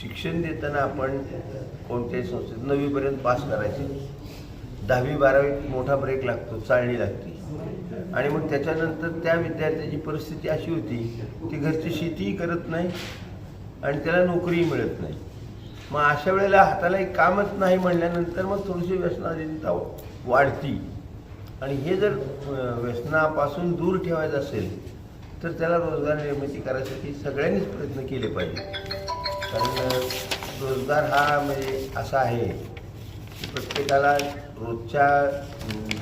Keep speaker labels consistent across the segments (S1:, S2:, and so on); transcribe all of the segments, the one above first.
S1: शिक्षण देताना आपण कोणत्याही संस्थेत नववीपर्यंत पास करायचे. दहावी बारावीत मोठा ब्रेक लागतो चाळणी लागते. आणि मग त्याच्यानंतर त्या विद्यार्थ्याची परिस्थिती अशी होती ती घरची शेतीही करत नाही आणि त्याला नोकरीही मिळत नाही. मग अशा वेळेला हाताला एक कामच नाही म्हणल्यानंतर मग थोडीशी व्यसनाधीनता वाढती. आणि हे जर व्यसनापासून दूर ठेवायचं असेल तर त्याला रोजगार निर्मिती करायसाठी सगळ्यांनीच प्रयत्न केले पाहिजे कारण रोजगार हा म्हणजे असा आहे प्रत्येकाला रोजच्या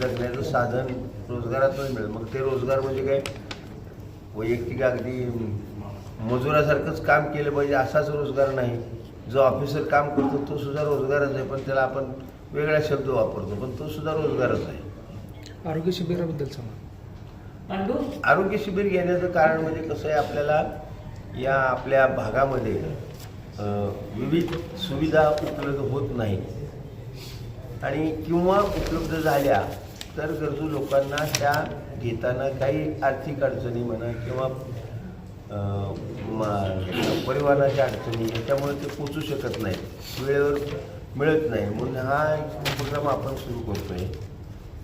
S1: जगण्याचं साधन रोजगारातून मिळेल. मग ते रोजगार म्हणजे काय? वैयक्तिक अगदी मजुरासारखंच काम केलं पाहिजे असाच रोजगार नाही. जो ऑफिसर काम करतो तो सुद्धा रोजगारच आहे पण त्याला आपण वेगळा शब्द वापरतो पण तो सुद्धा रोजगारच आहे.
S2: आरोग्य शिबिराबद्दल सांगा.
S3: पांडू?
S1: आरोग्य शिबिर घेण्याचं कारण म्हणजे कसं आहे आपल्याला या आपल्या भागामध्ये विविध सुविधा उपलब्ध होत नाहीत. आणि किंवा उपलब्ध झाल्या तर गरजू लोकांना त्या घेताना काही आर्थिक अडचणी म्हणा किंवा परिवाराच्या अडचणी याच्यामुळे ते पोचू शकत नाहीत वेळेवर मिळत नाही. म्हणून हा एक उपक्रम आपण सुरू करतो आहे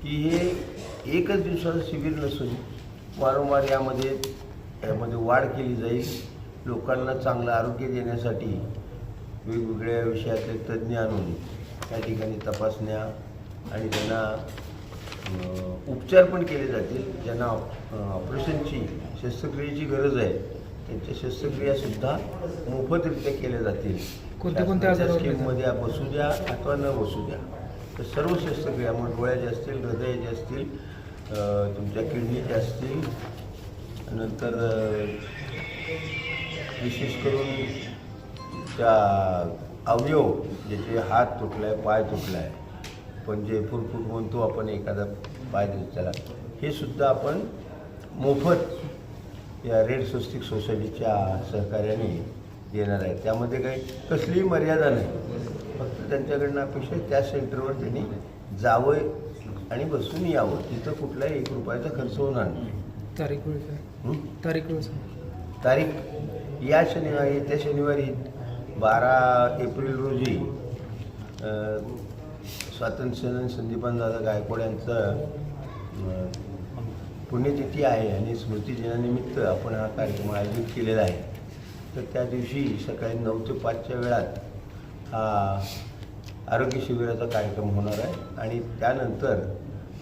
S1: की हे एकच दिवसाचं शिबिर नसून वारंवार यामध्ये यामध्ये वाढ केली जाईल. लोकांना चांगलं आरोग्य देण्यासाठी वेगवेगळ्या विषयातले तज्ज्ञ आणून त्या ठिकाणी तपासण्या आणि त्यांना उपचार पण केले जातील. ज्यांना ऑप- ऑपरेशनची शस्त्रक्रियेची गरज आहे त्यांच्या शस्त्रक्रियासुद्धा मोफतरित्या केल्या जातील.
S2: कोणत्या कोणत्या
S1: स्कीममध्ये बसू द्या अथवा न बसू द्या. तर सर्व शस्त्रक्रिया मग डोळ्याच्या असतील हृदयाच्या असतील तुमच्या किडनीच्या असतील नंतर विशेष करून त्या अवयव ज्याचे हात तुटला आहे पाय तुटला आहे पण जे फुरफुट म्हणतो आपण एखादा पाय त्याला. हे सुद्धा आपण मोफत या रेड स्वस्तिक सोसायटीच्या सहकार्याने देणार आहे. त्यामध्ये काही कसलीही मर्यादा नाही. फक्त त्यांच्याकडनं अपेक्षा त्या सेंटरवर त्यांनी जावं आणि बसून यावं. तिथं कुठलाही एक रुपयाचा खर्च होणार नाही.
S2: तारीख? तारीख
S1: तारीख या शनिवारी येत्या शनिवारी बारा एप्रिल रोजी अ, स्वातंत्र्यसेनानी दादा गायकवाड यांचं पुण्यतिथी आहे आणि स्मृती दिनानिमित्त आपण हा कार्यक्रम आयोजित केलेला आहे. तर त्या दिवशी सकाळी नऊ ते पाचच्या वेळात हा आरोग्य शिबिराचा कार्यक्रम होणार आहे आणि त्यानंतर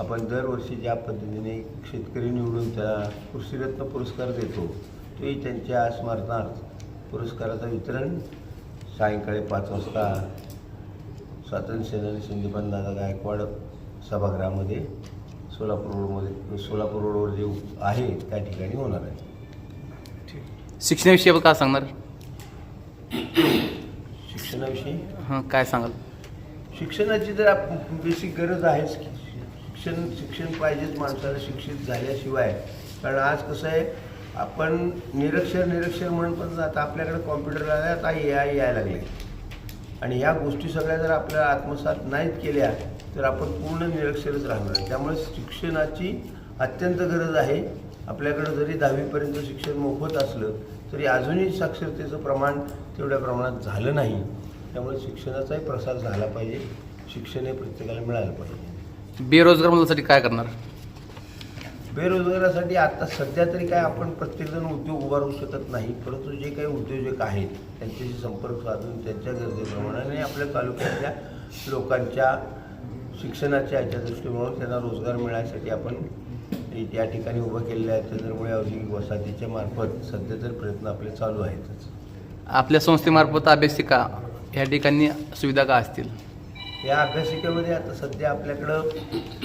S1: आपण दरवर्षी ज्या पद्धतीने शेतकरी निवडून त्याला कृषीरत्न पुरस्कार देतो तोही त्यांच्या स्मरणार्थ पुरस्काराचं वितरण सायंकाळी पाच वाजता स्वातंत्र्यसेनानी संदीपान दादा गायकवाड सभागृहामध्ये सोलापूर रोडमध्ये सोलापूर रोडवर जे आहे त्या ठिकाणी होणार आहे.
S4: शिक्षणाविषयी काय सांगणार?
S1: शिक्षणाविषयी?
S4: हां काय सांगाल?
S1: शिक्षणाची तर बेसिक गरज आहेच शिक्षण शिक्षण पाहिजेच माणसाला शिक्षित झाल्याशिवाय. कारण आज कसं आहे आपण निरक्षर निरक्षर म्हणून पण आता आपल्याकडे कॉम्प्युटरला आता ए आय यायला लागले. आणि ह्या गोष्टी सगळ्या जर आपल्याला आत्मसात नाहीत केल्या तर आपण पूर्ण निरक्षरच राहणार. त्यामुळे शिक्षणाची अत्यंत गरज आहे. आपल्याकडं जरी दहावीपर्यंत शिक्षण मोफत असलं तरी अजूनही साक्षरतेचं प्रमाण तेवढ्या प्रमाणात झालं नाही. त्यामुळे शिक्षणाचाही प्रसार झाला पाहिजे. शिक्षण हे प्रत्येकाला मिळालं पाहिजे.
S4: बेरोजगार मुलांसाठी काय करणार?
S1: बेरोजगारासाठी आता सध्या तरी काय आपण प्रत्येकजण उद्योग उभारू शकत नाही परंतु जे काही उद्योजक आहेत त्यांच्याशी संपर्क साधून त्यांच्या गरजेप्रमाणे आपल्या तालुक्यातल्या लोकांच्या शिक्षणाच्या याच्या दृष्टीकोनातून त्यांना रोजगार मिळण्यासाठी आपण या ठिकाणी उभं केलेलं आहे चंद्रमुळे औद्योगिक वसाहतीच्या मार्फत सध्या तर प्रयत्न आपले चालू आहेतच.
S4: आपल्या संस्थेमार्फत अभ्यासिका ह्या ठिकाणी सुविधा का असतील?
S1: या अभ्यासिकेमध्ये आता सध्या आपल्याकडं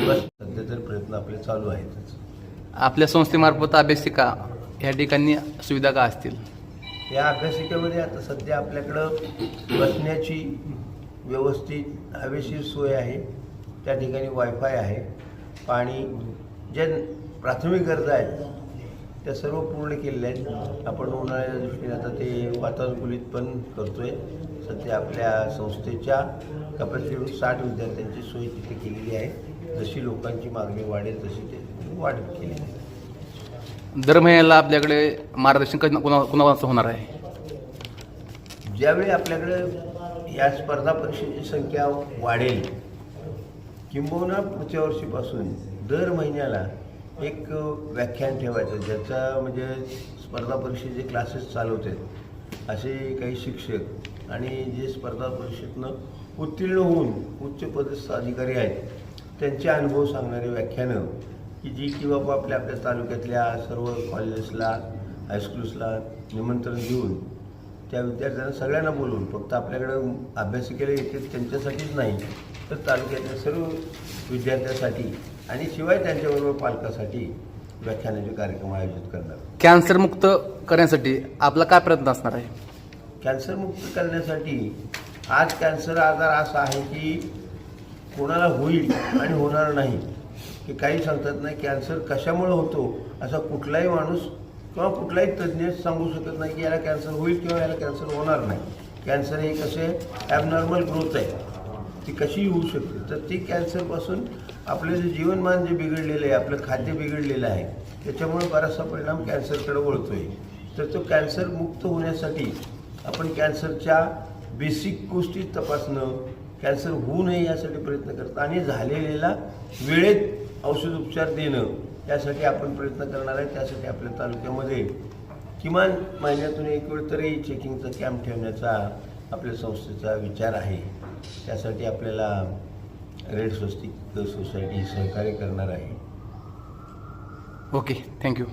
S1: बस सध्या तर प्रयत्न आपले चालू आहेतच.
S4: आपल्या संस्थेमार्फत अभ्यासिका ह्या ठिकाणी सुविधा का असतील?
S1: या अभ्यासिकेमध्ये आता सध्या आपल्याकडं बसण्याची व्यवस्थित हवेशीर सोय आहे. त्या ठिकाणी वायफाय आहे. पाणी ज्या प्राथमिक गरजा आहेत त्या सर्व पूर्ण केलेल्या आहेत. आपण उन्हाळ्याच्या दृष्टीने आता ते वातानुकूलित पण करतो आहे सध्या आपल्या संस्थेच्या कपॅसिटीवरून साठ विद्यार्थ्यांची सोय तिथे केलेली आहे. जशी लोकांची मागणी वाढेल तशी ते वाढ आहे
S4: दर महिन्याला आपल्याकडे मार्गदर्शन कुणा कुणाचं होणार आहे?
S1: ज्यावेळी आपल्याकडे या स्पर्धा परीक्षेची संख्या वाढेल किंबहुना पुढच्या वर्षीपासून दर महिन्याला एक व्याख्यान ठेवायचं ज्याचा म्हणजे स्पर्धा परीक्षेचे क्लासेस चालवतात असे काही शिक्षक आणि जे स्पर्धा परीक्षेतनं उत्तीर्ण होऊन उच्च पदस्थ अधिकारी आहेत त्यांचे अनुभव सांगणारे व्याख्यानं की जी की बाबा आपल्या आपल्या तालुक्यातल्या सर्व कॉलेजेसला हायस्कूल्सला निमंत्रण देऊन त्या विद्यार्थ्यांना सगळ्यांना बोलवून फक्त आपल्याकडं अभ्यासिकेला येते त्यांच्यासाठीच नाही तर तालुक्यातल्या सर्व विद्यार्थ्यांसाठी आणि शिवाय त्यांच्याबरोबर पालकासाठी व्याख्यानाचे कार्यक्रम आयोजित करणार.
S4: कॅन्सरमुक्त करण्यासाठी आपला काय प्रयत्न असणार आहे?
S1: कॅन्सरमुक्त करण्यासाठी आज कॅन्सर आजार असा आहे की कोणाला होईल आणि होणार नाही की काही सांगतात नाही कॅन्सर कशामुळे होतो असा कुठलाही माणूस किंवा कुठलाही तज्ज्ञ सांगू शकत नाही की याला कॅन्सर होईल किंवा याला कॅन्सर होणार नाही. कॅन्सर हे कसे ॲबनॉर्मल ग्रोथ आहे ती कशी होऊ शकते? तर ती कॅन्सरपासून आपलं जे जीवनमान जे बिघडलेलं आहे आपलं खाद्य बिघडलेलं आहे त्याच्यामुळे बराचसा परिणाम कॅन्सरकडे आहे तर तो कॅन्सर मुक्त होण्यासाठी आपण कॅन्सरच्या बेसिक गोष्टी तपासणं कॅन्सर होऊ नये यासाठी प्रयत्न करतो आणि झालेल्या वेळेत औषधोपचार देणं यासाठी आपण प्रयत्न करणार आहे. त्यासाठी आपल्या तालुक्यामध्ये किमान महिन्यातून एक वेळ तरी चेकिंगचा कॅम्प ठेवण्याचा आपल्या संस्थेचा विचार आहे. त्यासाठी आपल्याला रेड स्वस्तिक सोसायटी सहकार्य करणार आहे.
S4: Okay thank you